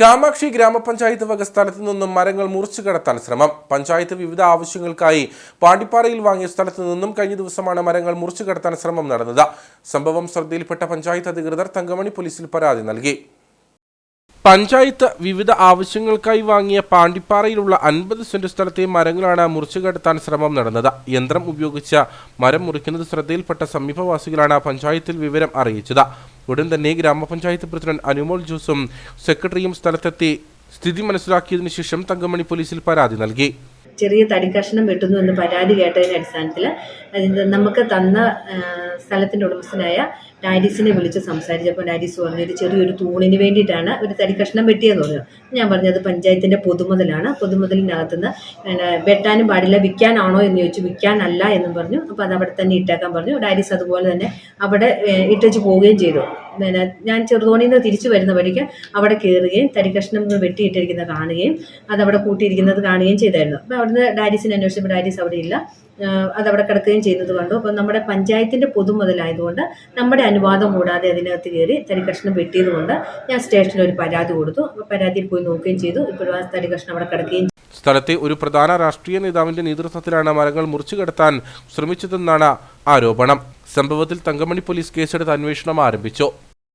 കാമാക്ഷി ഗ്രാമപഞ്ചായത്ത് വക സ്ഥലത്തു നിന്നും മരങ്ങൾ മുറിച്ചു കടത്താൻ ശ്രമം. പഞ്ചായത്ത് വിവിധ ആവശ്യങ്ങൾക്കായി പാണ്ടിപ്പാറയിൽ വാങ്ങിയ സ്ഥലത്തു നിന്നും കഴിഞ്ഞ ദിവസമാണ് മരങ്ങൾ മുറിച്ചു കടത്താൻ ശ്രമം നടന്നത്. സംഭവം ശ്രദ്ധയിൽപ്പെട്ട പഞ്ചായത്ത് അധികൃതർ തങ്കമണി പോലീസിൽ പരാതി നൽകി. പഞ്ചായത്ത് വിവിധ ആവശ്യങ്ങൾക്കായി വാങ്ങിയ പാണ്ടിപ്പാറയിലുള്ള അൻപത് സെന്റ് സ്ഥലത്തെ മരങ്ങളാണ് മുറിച്ചു കടത്താൻ ശ്രമം നടന്നത്. യന്ത്രം ഉപയോഗിച്ച മരം മുറിക്കുന്നത് ശ്രദ്ധയിൽപ്പെട്ട സമീപവാസികളാണ് പഞ്ചായത്തിൽ വിവരം അറിയിച്ചത്. ഉടൻ തന്നെ ഗ്രാമപഞ്ചായത്ത് പ്രസിഡന്റ് അനുമോൾ ജോസും സെക്രട്ടറിയും സ്ഥലത്തെത്തി സ്ഥിതി മനസ്സിലാക്കിയതിനു ശേഷം തങ്കമണി പോലീസിൽ പരാതി നൽകി ചെറിയ തടിക്കഷ്ണം കഷ്ണം വെട്ടുന്നു എന്ന് പരാതി കേട്ടതിന്റെ അടിസ്ഥാനത്തിൽ നമുക്ക് തന്ന സ്ഥലത്തിന്റെ ഉടമസ്ഥനായ ഡാഡീസിനെ വിളിച്ച് സംസാരിച്ചപ്പോൾ ഡാഡീസ് പറഞ്ഞു ഒരു ചെറിയൊരു തൂണിന് വേണ്ടിയിട്ടാണ് ഒരു തടിക്കഷ്ണം കഷ്ണം വെട്ടിയെന്ന് പറഞ്ഞു. ഞാൻ പറഞ്ഞു അത് പഞ്ചായത്തിന്റെ പൊതുമുതലാണ്. പൊതുമുതലിനകത്തുനിന്ന് വെട്ടാനും പാടില്ല വിൽക്കാനാണോ എന്ന് ചോദിച്ചു. വിൽക്കാനല്ല എന്നും പറഞ്ഞു. അപ്പോൾ അത് അവിടെ തന്നെ ഇട്ടേക്കാൻ പറഞ്ഞു. ഡാഡീസ് അതുപോലെ തന്നെ അവിടെ ഇട്ടേച്ച് പോവുകയും ചെയ്തു. പിന്നെ ഞാൻ ചെറുതോണിയിൽ നിന്ന് തിരിച്ചു വരുന്ന വഴിക്ക് അവിടെ കയറുകയും തരിക്കഷ്ണം വെട്ടിയിട്ടിരിക്കുന്നത് കാണുകയും അതവിടെ കൂട്ടിയിരിക്കുന്നത് കാണുകയും ചെയ്തായിരുന്നു. അപ്പോൾ അവിടുന്ന് ഡാരിസിനെ അന്വേഷിച്ചപ്പോൾ ഡാരീസ് അവിടെ ഇല്ല. അതവിടെ കിടക്കുകയും ചെയ്യുന്നത് കണ്ടു. അപ്പോൾ നമ്മുടെ പഞ്ചായത്തിന്റെ പൊതുമുതലായതുകൊണ്ട് നമ്മുടെ അനുവാദം കൂടാതെ അതിനകത്ത് കയറി തരികഷ്ണം വെട്ടിയതുകൊണ്ട് വെട്ടിയത് കൊണ്ട് ഞാൻ സ്റ്റേഷനിൽ ഒരു പരാതി കൊടുത്തു. പരാതിയിൽ പോയി നോക്കുകയും ചെയ്തു. ഇപ്പോഴും ആ തരികഷ്ണം അവിടെ കിടക്കുകയും സ്ഥലത്തെ ഒരു പ്രധാന രാഷ്ട്രീയ നേതാവിന്റെ നേതൃത്വത്തിലാണ് മരങ്ങൾ മുറിച്ചു കടത്താൻ ശ്രമിച്ചതെന്നാണ് ആരോപണം. സംഭവത്തിൽ തങ്കമണി പോലീസ് കേസെടുത്ത് അന്വേഷണം ആരംഭിച്ചു.